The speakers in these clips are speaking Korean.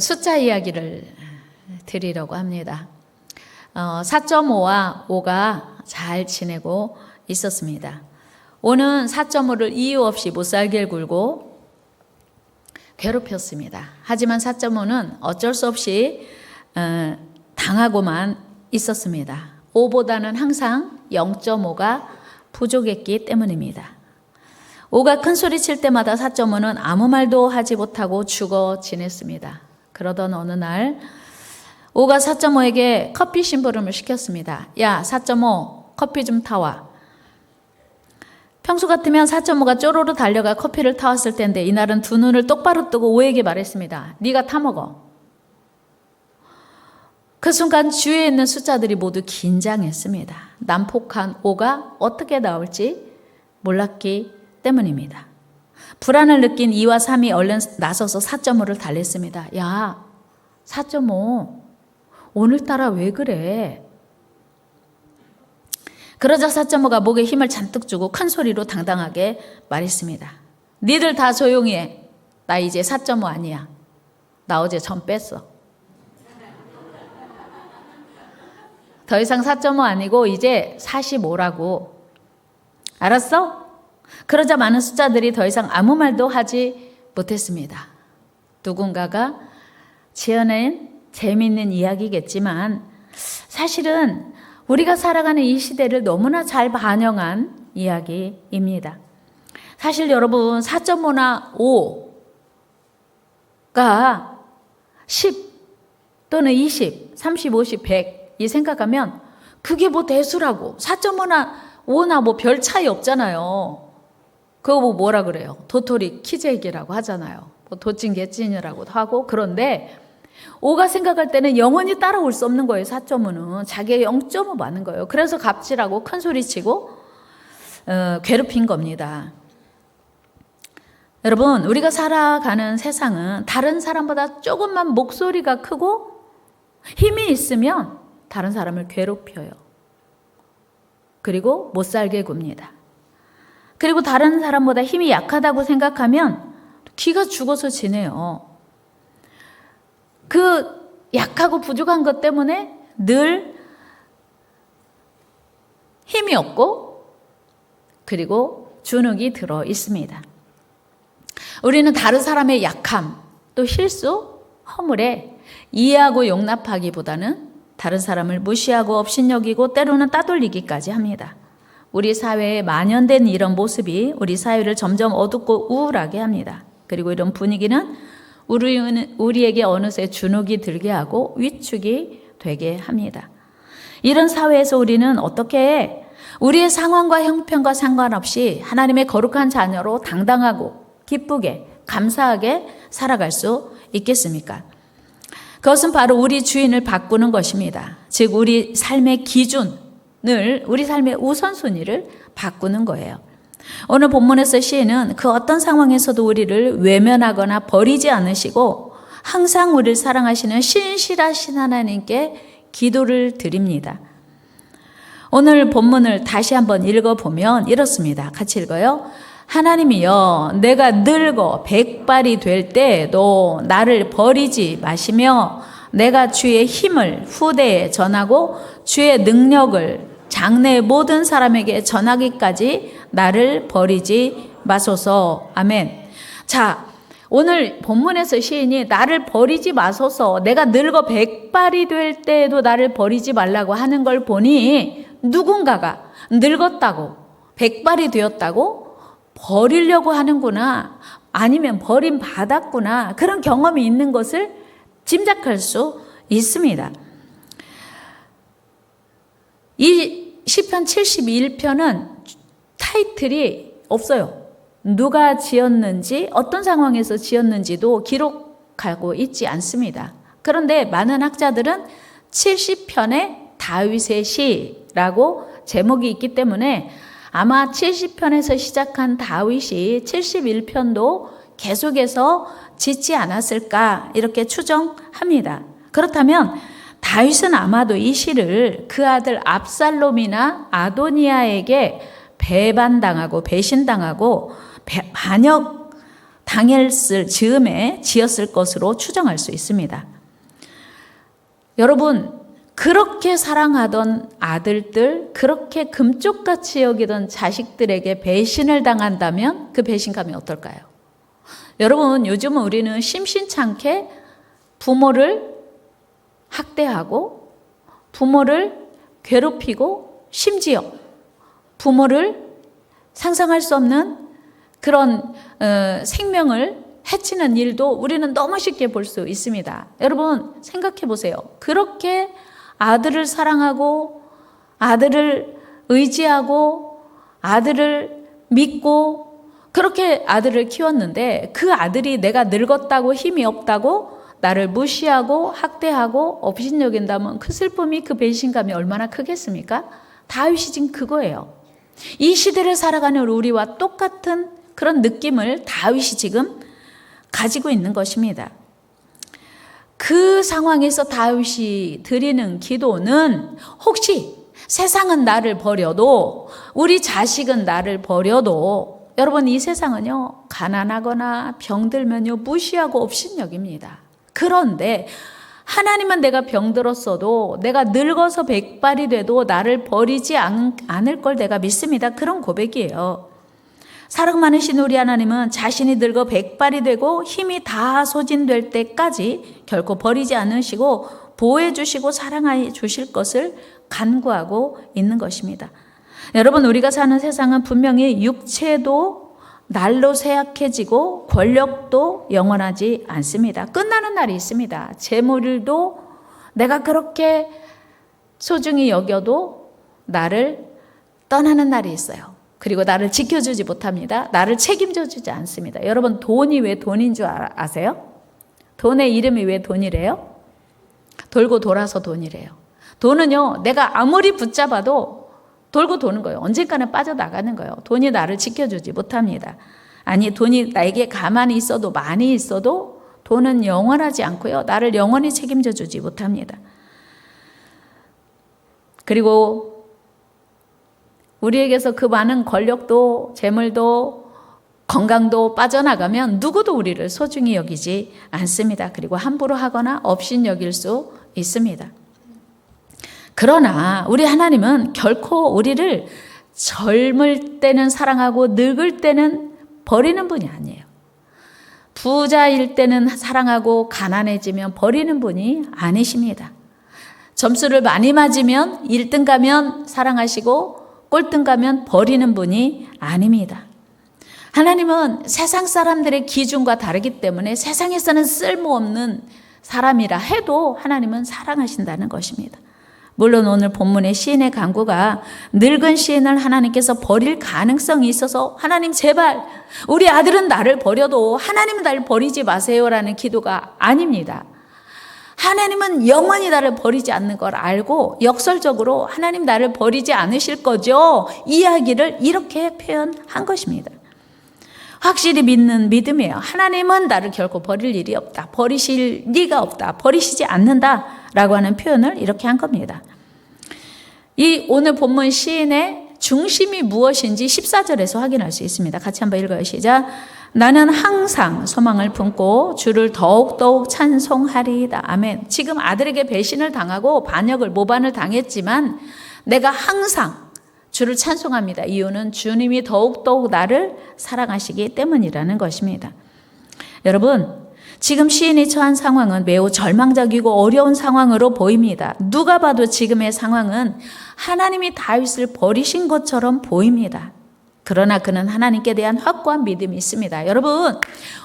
숫자 이야기를 드리려고 합니다. 어, 4.5와 5가 잘 지내고 있었습니다. 5는 4.5를 이유 없이 못 살게 굴고 괴롭혔습니다. 하지만 4.5는 어쩔 수 없이 어, 당하고만 있었습니다. 5보다는 항상 0.5가 부족했기 때문입니다. 5가 큰 소리 칠 때마다 4.5는 아무 말도 하지 못하고 죽어 지냈습니다. 그러던 어느 날 5가 4.5에게 커피 심부름을 시켰습니다. 야, 4.5 커피 좀 타와. 평소 같으면 4.5가 쪼로로 달려가 커피를 타왔을 텐데 이날은 두 눈을 똑바로 뜨고 5에게 말했습니다. 네가 타먹어. 그 순간 주위에 있는 숫자들이 모두 긴장했습니다. 난폭한 5가 어떻게 나올지 몰랐기 때문입니다. 불안을 느낀 2와 3이 얼른 나서서 4.5를 달랬습니다. 야, 4.5. 오늘따라 왜 그래? 그러자 4.5가 목에 힘을 잔뜩 주고 큰 소리로 당당하게 말했습니다. 니들 다 조용히 해. 나 이제 4.5 아니야. 나 어제 전 뺐어. 더 이상 4.5 아니고 이제 45라고. 알았어? 그러자 많은 숫자들이 더 이상 아무 말도 하지 못했습니다. 누군가가 지어낸 재미있는 이야기겠지만 사실은 우리가 살아가는 이 시대를 너무나 잘 반영한 이야기입니다. 사실 여러분 4.5나 5가 10 또는 20, 30, 50, 100 이 생각하면 그게 뭐 대수라고 4.5나 5나 뭐 별 차이 없잖아요. 그거 뭐 뭐라 그래요? 도토리 키재기라고 하잖아요. 뭐 도찐 개찐이라고도 하고 그런데 5가 생각할 때는 영원히 따라올 수 없는 거예요. 4.5는 자기의 0.5 많은 거예요. 그래서 갑질하고 큰 소리 치고 어, 괴롭힌 겁니다. 여러분, 우리가 살아가는 세상은 다른 사람보다 조금만 목소리가 크고 힘이 있으면 다른 사람을 괴롭혀요. 그리고 못 살게 굽니다. 그리고 다른 사람보다 힘이 약하다고 생각하면 기가 죽어서 지내요. 그 약하고 부족한 것 때문에 늘 힘이 없고 그리고 주눅이 들어 있습니다. 우리는 다른 사람의 약함, 또 실수, 허물에 이해하고 용납하기보다는 다른 사람을 무시하고 업신여기고 때로는 따돌리기까지 합니다. 우리 사회에 만연된 이런 모습이 우리 사회를 점점 어둡고 우울하게 합니다. 그리고 이런 분위기는 우리는 우리에게 어느새 주눅이 들게 하고 위축이 되게 합니다. 이런 사회에서 우리는 어떻게 우리의 상황과 형편과 상관없이 하나님의 거룩한 자녀로 당당하고 기쁘게 감사하게 살아갈 수 있겠습니까? 그것은 바로 우리 주인을 바꾸는 것입니다. 즉 우리 삶의 기준 을 우리 삶의 우선순위를 바꾸는 거예요. 오늘 본문에서 시인은 그 어떤 상황에서도 우리를 외면하거나 버리지 않으시고 항상 우리를 사랑하시는 신실하신 하나님께 기도를 드립니다. 오늘 본문을 다시 한번 읽어보면 이렇습니다. 같이 읽어요. 하나님이여, 내가 늙어 백발이 될 때도 나를 버리지 마시며 내가 주의 힘을 후대에 전하고 주의 능력을 장래 모든 사람에게 전하기까지 나를 버리지 마소서. 아멘. 자, 오늘 본문에서 시인이 나를 버리지 마소서. 내가 늙어 백발이 될 때에도 나를 버리지 말라고 하는 걸 보니 누군가가 늙었다고, 백발이 되었다고 버리려고 하는구나. 아니면 버림 받았구나. 그런 경험이 있는 것을 짐작할 수 있습니다. 이 시편 71편은 타이틀이 없어요. 누가 지었는지, 어떤 상황에서 지었는지도 기록하고 있지 않습니다. 그런데 많은 학자들은 70편의 다윗의 시라고 제목이 있기 때문에 아마 70편에서 시작한 다윗이 71편도 계속해서 짓지 않았을까 이렇게 추정합니다. 그렇다면 다윗은 아마도 이 시를 그 아들 압살롬이나 아도니아에게 배반당하고 배신당하고 반역 당했을 즈음에 지었을 것으로 추정할 수 있습니다. 여러분, 그렇게 사랑하던 아들들, 그렇게 금쪽같이 여기던 자식들에게 배신을 당한다면 그 배신감이 어떨까요? 여러분, 요즘은 우리는 심심찮게 부모를 학대하고 부모를 괴롭히고 심지어 부모를 상상할 수 없는 그런 어, 생명을 해치는 일도 우리는 너무 쉽게 볼 수 있습니다. 여러분 생각해 보세요. 그렇게 아들을 사랑하고 아들을 의지하고 아들을 믿고 그렇게 아들을 키웠는데 그 아들이 내가 늙었다고 힘이 없다고 나를 무시하고 학대하고 업신여긴다면 그 슬픔이 그 배신감이 얼마나 크겠습니까? 다윗이 지금 그거예요. 이 시대를 살아가는 우리와 똑같은 그런 느낌을 다윗이 지금 가지고 있는 것입니다. 그 상황에서 다윗이 드리는 기도는 혹시 세상은 나를 버려도 우리 자식은 나를 버려도 여러분 이 세상은요 가난하거나 병들면요 무시하고 업신여깁니다. 그런데 하나님은 내가 병들었어도 내가 늙어서 백발이 돼도 나를 버리지 않, 않을 걸 내가 믿습니다. 그런 고백이에요. 사랑 많으신 우리 하나님은 자신이 늙어 백발이 되고 힘이 다 소진될 때까지 결코 버리지 않으시고 보호해 주시고 사랑해 주실 것을 간구하고 있는 것입니다. 여러분 우리가 사는 세상은 분명히 육체도 날로 쇠약해지고 권력도 영원하지 않습니다. 끝나는 날이 있습니다. 재물도 내가 그렇게 소중히 여겨도 나를 떠나는 날이 있어요. 그리고 나를 지켜주지 못합니다. 나를 책임져 주지 않습니다. 여러분 돈이 왜 돈인 줄 아세요? 돈의 이름이 왜 돈이래요? 돌고 돌아서 돈이래요. 돈은요, 내가 아무리 붙잡아도 돌고 도는 거예요. 언젠가는 빠져나가는 거예요. 돈이 나를 지켜주지 못합니다. 아니, 돈이 나에게 가만히 있어도 많이 있어도 돈은 영원하지 않고요. 나를 영원히 책임져 주지 못합니다. 그리고 우리에게서 그 많은 권력도 재물도 건강도 빠져나가면 누구도 우리를 소중히 여기지 않습니다. 그리고 함부로 하거나 업신 여길 수 있습니다. 그러나 우리 하나님은 결코 우리를 젊을 때는 사랑하고 늙을 때는 버리는 분이 아니에요. 부자일 때는 사랑하고 가난해지면 버리는 분이 아니십니다. 점수를 많이 맞으면 1등 가면 사랑하시고 꼴등 가면 버리는 분이 아닙니다. 하나님은 세상 사람들의 기준과 다르기 때문에 세상에서는 쓸모없는 사람이라 해도 하나님은 사랑하신다는 것입니다. 물론 오늘 본문의 시인의 강구가 늙은 시인을 하나님께서 버릴 가능성이 있어서 하나님 제발 우리 아들은 나를 버려도 하나님은 나를 버리지 마세요라는 기도가 아닙니다. 하나님은 영원히 나를 버리지 않는 걸 알고 역설적으로 하나님 나를 버리지 않으실 거죠. 이야기를 이렇게 표현한 것입니다. 확실히 믿는 믿음이에요. 하나님은 나를 결코 버릴 일이 없다. 버리실 리가 없다. 버리시지 않는다. 라고 하는 표현을 이렇게 한 겁니다. 이 오늘 본문 시인의 중심이 무엇인지 14절에서 확인할 수 있습니다. 같이 한번 읽어요. 시작. 나는 항상 소망을 품고 주를 더욱더욱 찬송하리이다. 아멘. 지금 아들에게 배신을 당하고 반역을 모반을 당했지만 내가 항상 주를 찬송합니다. 이유는 주님이 더욱더욱 나를 사랑하시기 때문이라는 것입니다. 여러분, 지금 시인이 처한 상황은 매우 절망적이고 어려운 상황으로 보입니다. 누가 봐도 지금의 상황은 하나님이 다윗을 버리신 것처럼 보입니다. 그러나 그는 하나님께 대한 확고한 믿음이 있습니다. 여러분,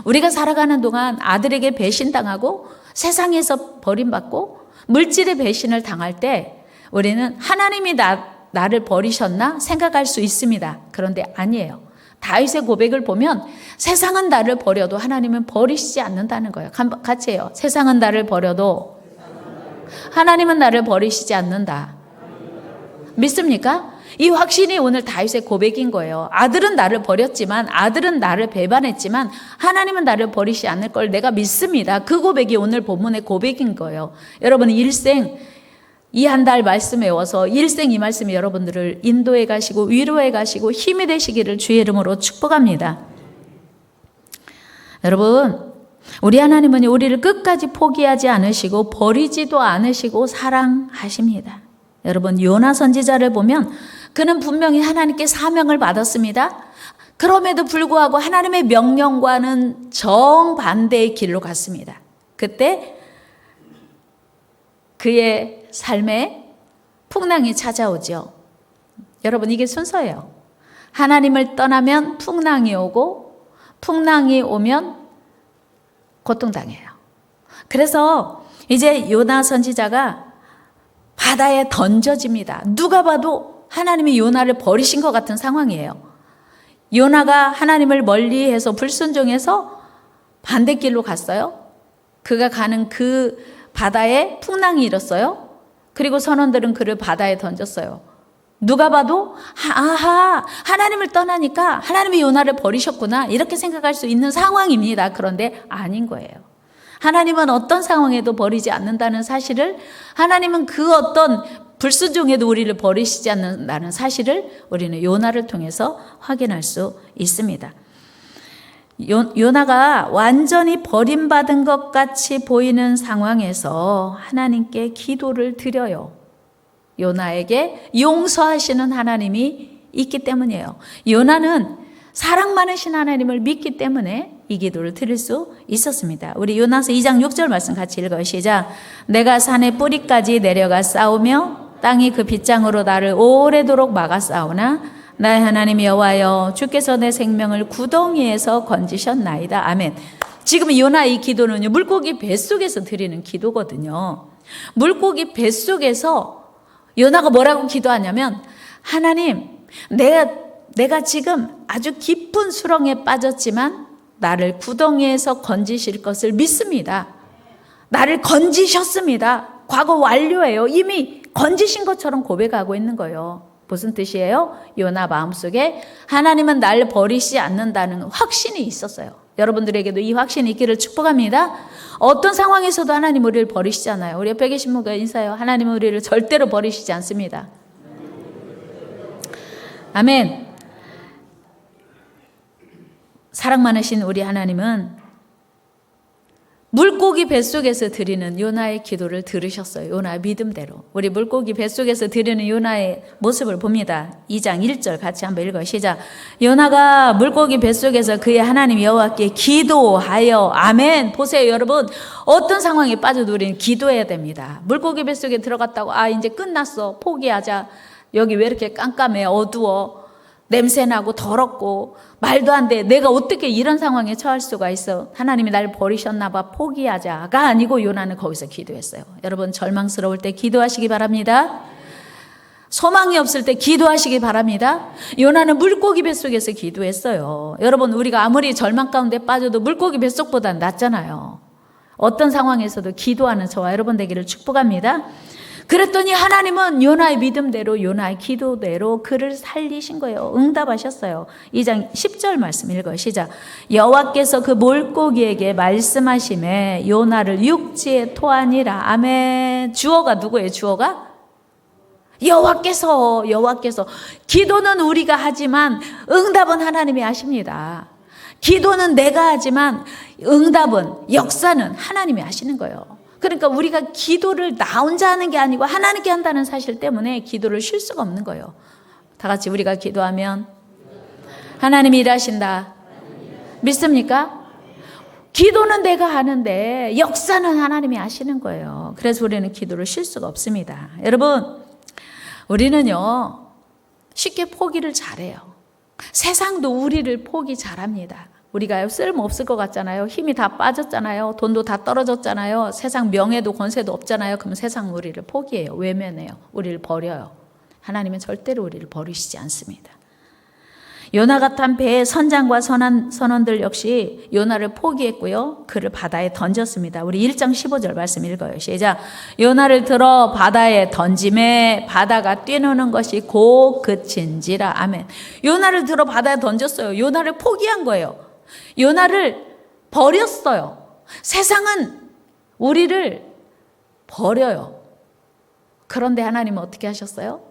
우리가 살아가는 동안 아들에게 배신당하고 세상에서 버림받고 물질의 배신을 당할 때 우리는 하나님이 나, 나를 버리셨나 생각할 수 있습니다. 그런데 아니에요. 다윗의 고백을 보면 세상은 나를 버려도 하나님은 버리시지 않는다는 거예요. 같이 해요. 세상은 나를 버려도 하나님은 나를 버리시지 않는다. 믿습니까? 이 확신이 오늘 다윗의 고백인 거예요. 아들은 나를 버렸지만 아들은 나를 배반했지만 하나님은 나를 버리시 않을 걸 내가 믿습니다. 그 고백이 오늘 본문의 고백인 거예요. 여러분 일생 이 한 달 말씀 외워서 일생 이 말씀이 여러분들을 인도해 가시고 위로해 가시고 힘이 되시기를 주의 이름으로 축복합니다. 여러분, 우리 하나님은 우리를 끝까지 포기하지 않으시고 버리지도 않으시고 사랑하십니다. 여러분, 요나 선지자를 보면 그는 분명히 하나님께 사명을 받았습니다. 그럼에도 불구하고 하나님의 명령과는 정반대의 길로 갔습니다. 그때 그의 삶에 풍랑이 찾아오죠. 여러분, 이게 순서예요. 하나님을 떠나면 풍랑이 오고, 풍랑이 오면 고통당해요. 그래서 이제 요나 선지자가 바다에 던져집니다. 누가 봐도 하나님이 요나를 버리신 것 같은 상황이에요. 요나가 하나님을 멀리해서 불순종해서 반대길로 갔어요. 그가 가는 그 바다에 풍랑이 일었어요. 그리고 선원들은 그를 바다에 던졌어요. 누가 봐도 아하 하나님을 떠나니까 하나님이 요나를 버리셨구나 이렇게 생각할 수 있는 상황입니다. 그런데 아닌 거예요. 하나님은 어떤 상황에도 버리지 않는다는 사실을 하나님은 그 어떤 불순종에도 우리를 버리시지 않는다는 사실을 우리는 요나를 통해서 확인할 수 있습니다. 요, 요나가 완전히 버림받은 것 같이 보이는 상황에서 하나님께 기도를 드려요. 요나에게 용서하시는 하나님이 있기 때문이에요. 요나는 사랑 많으신 하나님을 믿기 때문에 이 기도를 드릴 수 있었습니다. 우리 요나서 2장 6절 말씀 같이 읽어요. 시작. 내가 산의 뿌리까지 내려가 싸우며 땅이 그 빗장으로 나를 오래도록 막아 싸우나 나의 하나님 여호와여 주께서 내 생명을 구덩이에서 건지셨나이다. 아멘. 지금 요나 이 기도는요. 물고기 뱃속에서 드리는 기도거든요. 물고기 뱃속에서 요나가 뭐라고 기도하냐면 하나님 내가 내가 지금 아주 깊은 수렁에 빠졌지만 나를 구덩이에서 건지실 것을 믿습니다. 나를 건지셨습니다. 과거 완료예요. 이미 건지신 것처럼 고백하고 있는 거예요. 무슨 뜻이에요? 요나 마음속에 하나님은 날 버리지 않는다는 확신이 있었어요. 여러분들에게도 이 확신이 있기를 축복합니다. 어떤 상황에서도 하나님 우리를 버리시잖아요. 우리 옆에 계신 분과 인사해요. 하나님은 우리를 절대로 버리시지 않습니다. 아멘. 사랑 많으신 우리 하나님은 물고기 뱃속에서 드리는 요나의 기도를 들으셨어요. 요나의 믿음대로. 우리 물고기 뱃속에서 드리는 요나의 모습을 봅니다. 2장 1절 같이 한번 읽어요. 시작. 요나가 물고기 뱃속에서 그의 하나님 여호와께 기도하여 아멘. 보세요, 여러분. 어떤 상황에 빠져도 우리는 기도해야 됩니다. 물고기 뱃속에 들어갔다고 아, 이제 끝났어. 포기하자. 여기 왜 이렇게 깜깜해? 어두워. 냄새나고 더럽고 말도 안 돼. 내가 어떻게 이런 상황에 처할 수가 있어. 하나님이 날 버리셨나 봐. 포기하자가 아니고 요나는 거기서 기도했어요. 여러분 절망스러울 때 기도하시기 바랍니다. 소망이 없을 때 기도하시기 바랍니다. 요나는 물고기 뱃속에서 기도했어요. 여러분 우리가 아무리 절망 가운데 빠져도 물고기 뱃속보단 낫잖아요. 어떤 상황에서도 기도하는 저와 여러분 되기를 축복합니다. 그랬더니 하나님은 요나의 믿음대로 요나의 기도대로 그를 살리신 거예요. 응답하셨어요. 2장 10절 말씀 읽어요. 시작. 여호와께서 그 물고기에게 말씀하심에 요나를 육지에 토하니라. 아멘. 주어가 누구예요? 주어가? 여호와께서 여호와께서 기도는 우리가 하지만 응답은 하나님이 하십니다. 기도는 내가 하지만 응답은 역사는 하나님이 하시는 거예요. 그러니까 우리가 기도를 나 혼자 하는 게 아니고 하나님께 한다는 사실 때문에 기도를 쉴 수가 없는 거예요. 다 같이 우리가 기도하면 하나님이 일하신다. 믿습니까? 기도는 내가 하는데 역사는 하나님이 하시는 거예요. 그래서 우리는 기도를 쉴 수가 없습니다. 여러분, 우리는요, 쉽게 포기를 잘해요. 세상도 우리를 포기 잘합니다. 우리가 쓸모 없을 것 같잖아요. 힘이 다 빠졌잖아요. 돈도 다 떨어졌잖아요. 세상 명예도 권세도 없잖아요. 그럼 세상 우리를 포기해요. 외면해요. 우리를 버려요. 하나님은 절대로 우리를 버리시지 않습니다. 요나가 탄 배의 선장과 선한 선원들 역시 요나를 포기했고요. 그를 바다에 던졌습니다. 우리 1장 15절 말씀 읽어요. 시작. 요나를 들어 바다에 던짐에 바다가 뛰노는 것이 곧 그친지라. 아멘. 요나를 들어 바다에 던졌어요. 요나를 포기한 거예요. 요나를 버렸어요. 세상은 우리를 버려요. 그런데 하나님은 어떻게 하셨어요?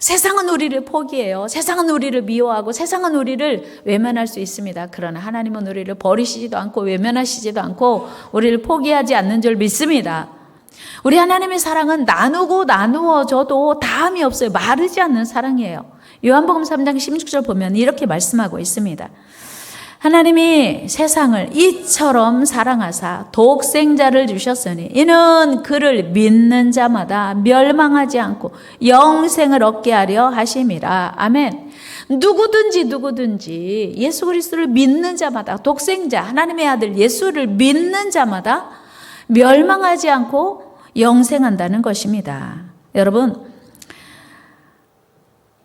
세상은 우리를 포기해요. 세상은 우리를 미워하고 세상은 우리를 외면할 수 있습니다. 그러나 하나님은 우리를 버리시지도 않고 외면하시지도 않고 우리를 포기하지 않는 줄 믿습니다. 우리 하나님의 사랑은 나누고 나누어져도 다함이 없어요. 마르지 않는 사랑이에요. 요한복음 3장 16절 보면 이렇게 말씀하고 있습니다. 하나님이 세상을 이처럼 사랑하사 독생자를 주셨으니 이는 그를 믿는 자마다 멸망하지 않고 영생을 얻게 하려 하심이라. 아멘. 누구든지 누구든지 예수 그리스도를 믿는 자마다 독생자 하나님의 아들 예수를 믿는 자마다 멸망하지 않고 영생한다는 것입니다. 여러분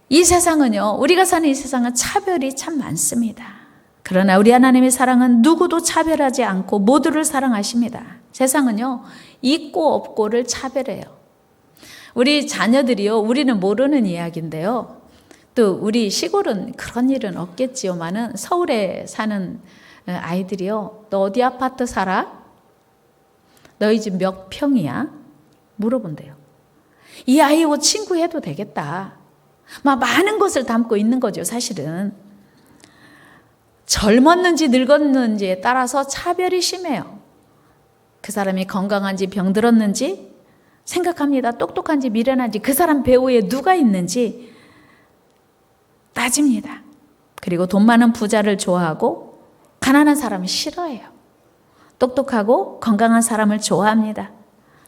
이 세상은요 우리가 사는 이 세상은 차별이 참 많습니다. 그러나 우리 하나님의 사랑은 누구도 차별하지 않고 모두를 사랑하십니다. 세상은요, 있고 없고를 차별해요. 우리 자녀들이요, 우리는 모르는 이야기인데요. 또 우리 시골은 그런 일은 없겠지요만은 서울에 사는 아이들이요, 너 어디 아파트 살아? 너희 집 몇 평이야? 물어본대요. 이 아이하고 친구해도 되겠다. 막 많은 것을 담고 있는 거죠, 사실은. 젊었는지 늙었는지에 따라서 차별이 심해요. 그 사람이 건강한지 병들었는지 생각합니다. 똑똑한지 미련한지 그 사람 배후에 누가 있는지 따집니다. 그리고 돈 많은 부자를 좋아하고 가난한 사람을 싫어해요. 똑똑하고 건강한 사람을 좋아합니다.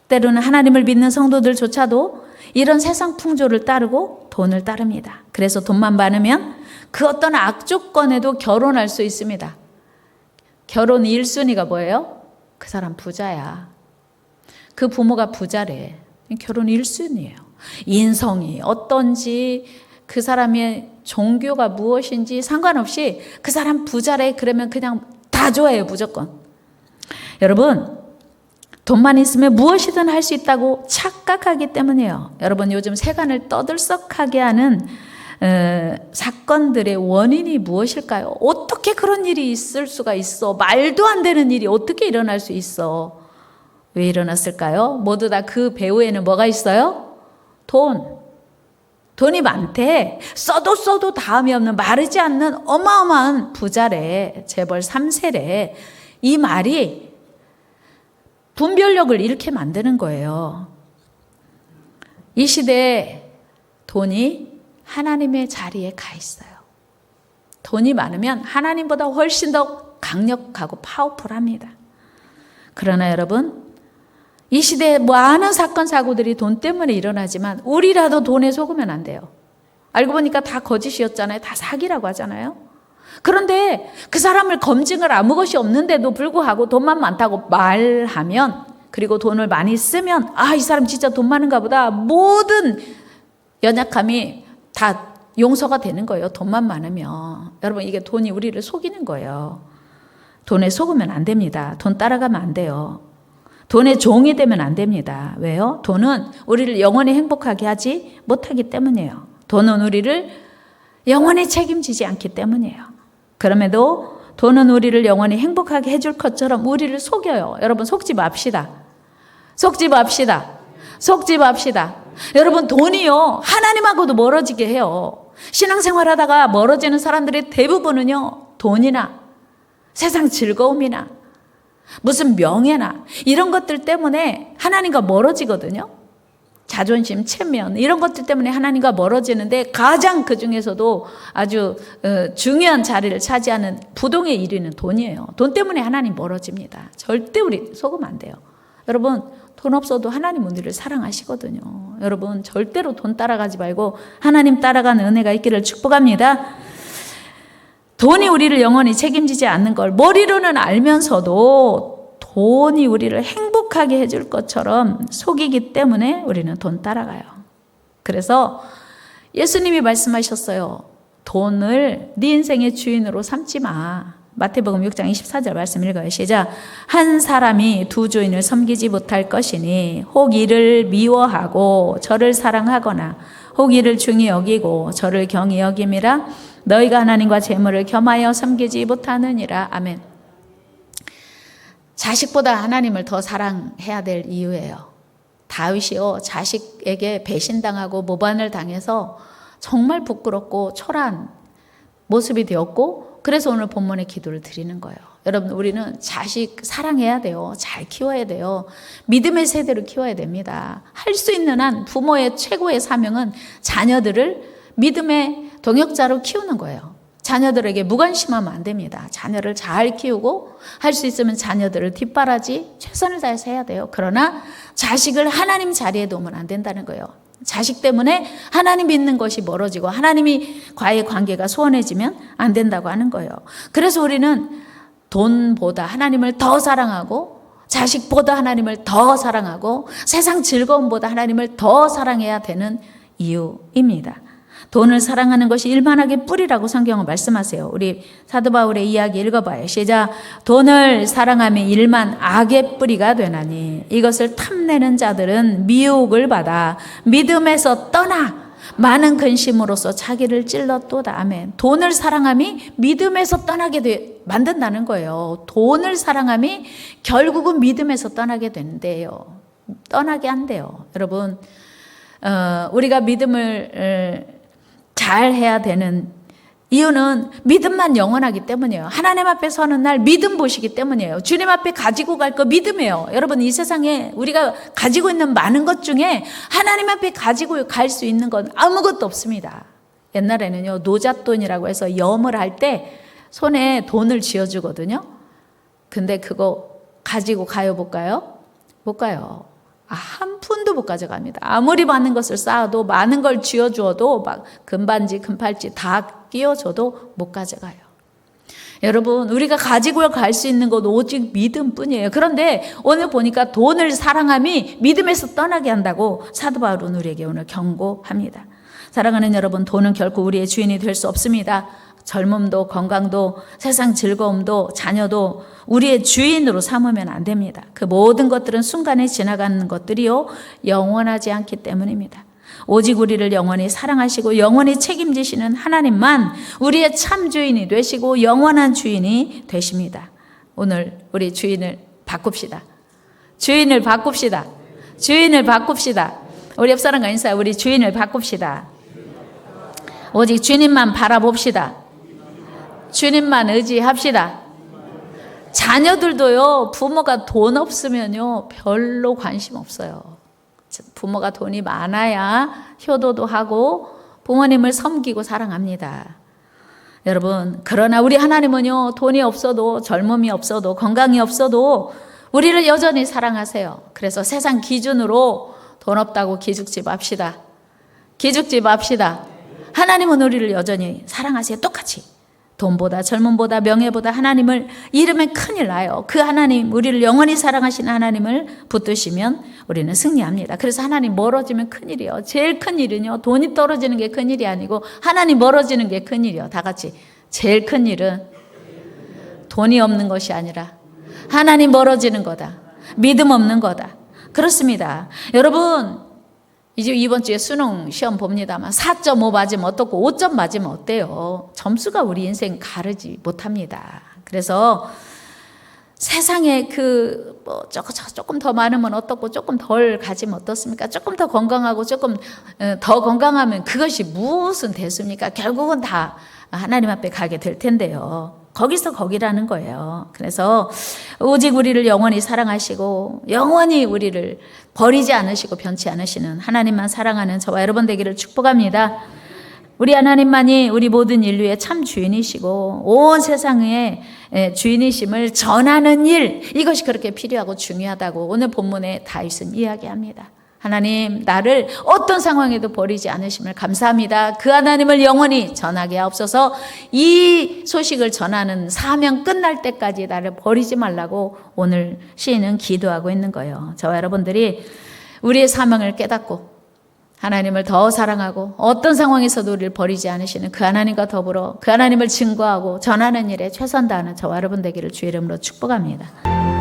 때로는 하나님을 믿는 성도들조차도 이런 세상 풍조를 따르고 돈을 따릅니다. 그래서 돈만 많으면 그 어떤 악조건에도 결혼할 수 있습니다. 결혼 1순위가 뭐예요? 그 사람 부자야. 그 부모가 부자래. 결혼 1순위예요. 인성이 어떤지 그 사람의 종교가 무엇인지 상관없이 그 사람 부자래 그러면 그냥 다 좋아해요 무조건. 여러분 돈만 있으면 무엇이든 할 수 있다고 착각하기 때문이에요. 여러분 요즘 세간을 떠들썩하게 하는 에, 사건들의 원인이 무엇일까요? 어떻게 그런 일이 있을 수가 있어? 말도 안 되는 일이 어떻게 일어날 수 있어? 왜 일어났을까요? 모두 다 그 배후에는 뭐가 있어요? 돈. 돈이 많대. 써도 써도 다음이 없는 마르지 않는 어마어마한 부자래. 재벌 3세래. 이 말이 분별력을 잃게 만드는 거예요. 이 시대에 돈이 하나님의 자리에 가 있어요. 돈이 많으면 하나님보다 훨씬 더 강력하고 파워풀합니다. 그러나 여러분, 이 시대에 많은 사건, 사고들이 돈 때문에 일어나지만 우리라도 돈에 속으면 안 돼요. 알고 보니까 다 거짓이었잖아요. 다 사기라고 하잖아요. 그런데 그 사람을 검증을 아무 것이 없는데도 불구하고 돈만 많다고 말하면 그리고 돈을 많이 쓰면 아, 이 사람 진짜 돈 많은가 보다. 모든 연약함이 다 용서가 되는 거예요. 돈만 많으면. 여러분, 이게 돈이 우리를 속이는 거예요. 돈에 속으면 안 됩니다. 돈 따라가면 안 돼요. 돈의 종이 되면 안 됩니다. 왜요? 돈은 우리를 영원히 행복하게 하지 못하기 때문이에요. 돈은 우리를 영원히 책임지지 않기 때문이에요. 그럼에도 돈은 우리를 영원히 행복하게 해줄 것처럼 우리를 속여요. 여러분, 속지 맙시다. 속지 맙시다. 속지 맙시다. 여러분, 돈이요. 하나님하고도 멀어지게 해요. 신앙생활 하다가 멀어지는 사람들의 대부분은요. 돈이나 세상 즐거움이나 무슨 명예나 이런 것들 때문에 하나님과 멀어지거든요. 자존심, 체면 이런 것들 때문에 하나님과 멀어지는데 가장 그 중에서도 아주 어, 중요한 자리를 차지하는 부동의 1위는 돈이에요. 돈 때문에 하나님 멀어집니다. 절대 우리 속으면 안 돼요. 여러분 돈 없어도 하나님 우리를 사랑하시거든요. 여러분 절대로 돈 따라가지 말고 하나님 따라가는 은혜가 있기를 축복합니다. 돈이 우리를 영원히 책임지지 않는 걸 머리로는 알면서도 돈이 우리를 행복하게 해줄 것처럼 속이기 때문에 우리는 돈 따라가요. 그래서 예수님이 말씀하셨어요. 돈을 네 인생의 주인으로 삼지 마. 마태복음 6장 24절 말씀 읽어요. 시작. 한 사람이 두 주인을 섬기지 못할 것이니 혹 이를 미워하고 저를 사랑하거나 혹 이를 중히 여기고 저를 경히 여김이라 너희가 하나님과 재물을 겸하여 섬기지 못하느니라. 아멘. 자식보다 하나님을 더 사랑해야 될 이유예요. 다윗이요 자식에게 배신당하고 모반을 당해서 정말 부끄럽고 초라한 모습이 되었고 그래서 오늘 본문의 기도를 드리는 거예요. 여러분 우리는 자식 사랑해야 돼요. 잘 키워야 돼요. 믿음의 세대로 키워야 됩니다. 할 수 있는 한 부모의 최고의 사명은 자녀들을 믿음의 동역자로 키우는 거예요. 자녀들에게 무관심하면 안 됩니다. 자녀를 잘 키우고 할 수 있으면 자녀들을 뒷바라지 최선을 다해서 해야 돼요. 그러나 자식을 하나님 자리에 놓으면 안 된다는 거예요. 자식 때문에 하나님 믿는 것이 멀어지고 하나님이 과의 관계가 소원해지면 안 된다고 하는 거예요. 그래서 우리는 돈보다 하나님을 더 사랑하고 자식보다 하나님을 더 사랑하고 세상 즐거움보다 하나님을 더 사랑해야 되는 이유입니다. 돈을 사랑하는 것이 일만하게 뿌리라고 성경은 말씀하세요. 우리 사도 바울의 이야기 읽어봐요. 시작. 돈을 사랑하면 일만 악의 뿌리가 되나니 이것을 탐내는 자들은 미혹을 받아 믿음에서 떠나 많은 근심으로써 자기를 찔렀도다. 아멘. 돈을 사랑함이 믿음에서 떠나게 돼, 만든다는 거예요. 돈을 사랑함이 결국은 믿음에서 떠나게 된대요. 떠나게 한대요. 여러분, 어, 우리가 믿음을 어, 잘 해야 되는 이유는 믿음만 영원하기 때문이에요. 하나님 앞에 서는 날 믿음 보시기 때문이에요. 주님 앞에 가지고 갈 거 믿음이에요. 여러분 이 세상에 우리가 가지고 있는 많은 것 중에 하나님 앞에 가지고 갈 수 있는 건 아무것도 없습니다. 옛날에는요 노잣돈이라고 해서 염을 할 때 손에 돈을 쥐어주거든요. 근데 그거 가지고 가요 볼까요? 못 가요. 아, 한 푼도 못 가져갑니다. 아무리 많은 것을 쌓아도 많은 걸 쥐어주어도 막 금반지, 금팔찌 다 끼워줘도 못 가져가요. 여러분, 우리가 가지고 갈 수 있는 것 오직 믿음 뿐이에요. 그런데 오늘 보니까 돈을 사랑함이 믿음에서 떠나게 한다고 사도 바울은 우리에게 오늘 경고합니다. 사랑하는 여러분, 돈은 결코 우리의 주인이 될 수 없습니다. 젊음도 건강도 세상 즐거움도 자녀도 우리의 주인으로 삼으면 안 됩니다. 그 모든 것들은 순간에 지나가는 것들이요 영원하지 않기 때문입니다. 오직 우리를 영원히 사랑하시고 영원히 책임지시는 하나님만 우리의 참 주인이 되시고 영원한 주인이 되십니다. 오늘 우리 주인을 바꿉시다. 주인을 바꿉시다. 주인을 바꿉시다. 우리 옆 사람과 인사 우리 주인을 바꿉시다. 오직 주님만 바라봅시다. 주님만 의지합시다. 자녀들도요, 부모가 돈 없으면요, 별로 관심 없어요. 부모가 돈이 많아야 효도도 하고 부모님을 섬기고 사랑합니다. 여러분, 그러나 우리 하나님은요, 돈이 없어도 젊음이 없어도 건강이 없어도 우리를 여전히 사랑하세요. 그래서 세상 기준으로 돈 없다고 기죽지 맙시다. 기죽지 맙시다. 하나님은 우리를 여전히 사랑하세요. 똑같이. 돈보다 젊음보다 명예보다 하나님을 잃으면 큰일 나요. 그 하나님, 우리를 영원히 사랑하시는 하나님을 붙드시면 우리는 승리합니다. 그래서 하나님 멀어지면 큰일이요. 제일 큰일은요. 돈이 떨어지는 게 큰일이 아니고 하나님 멀어지는 게 큰일이요. 다 같이. 제일 큰일은 돈이 없는 것이 아니라 하나님 멀어지는 거다. 믿음 없는 거다. 그렇습니다. 여러분, 이제 이번 주에 수능 시험 봅니다만 4.5 맞으면 어떻고 5점 맞으면 어때요? 점수가 우리 인생 가르지 못합니다. 그래서 세상에 그 뭐 조금 더 많으면 어떻고 조금 덜 가지면 어떻습니까? 조금 더 건강하고 조금 어, 더 건강하면 그것이 무슨 됐습니까? 결국은 다 하나님 앞에 가게 될 텐데요. 거기서 거기라는 거예요. 그래서 오직 우리를 영원히 사랑하시고 영원히 우리를 버리지 않으시고 변치 않으시는 하나님만 사랑하는 저와 여러분 되기를 축복합니다. 우리 하나님만이 우리 모든 인류의 참 주인이시고 온 세상의 주인이심을 전하는 일 이것이 그렇게 필요하고 중요하다고 오늘 본문에 다윗은 이야기합니다. 하나님, 나를 어떤 상황에도 버리지 않으심을 감사합니다. 그 하나님을 영원히 전하게 하옵소서 이 소식을 전하는 사명 끝날 때까지 나를 버리지 말라고 오늘 시인은 기도하고 있는 거예요. 저와 여러분들이 우리의 사명을 깨닫고 하나님을 더 사랑하고 어떤 상황에서도 우리를 버리지 않으시는 그 하나님과 더불어 그 하나님을 증거하고 전하는 일에 최선 다하는 저와 여러분 되기를 주의 이름으로 축복합니다.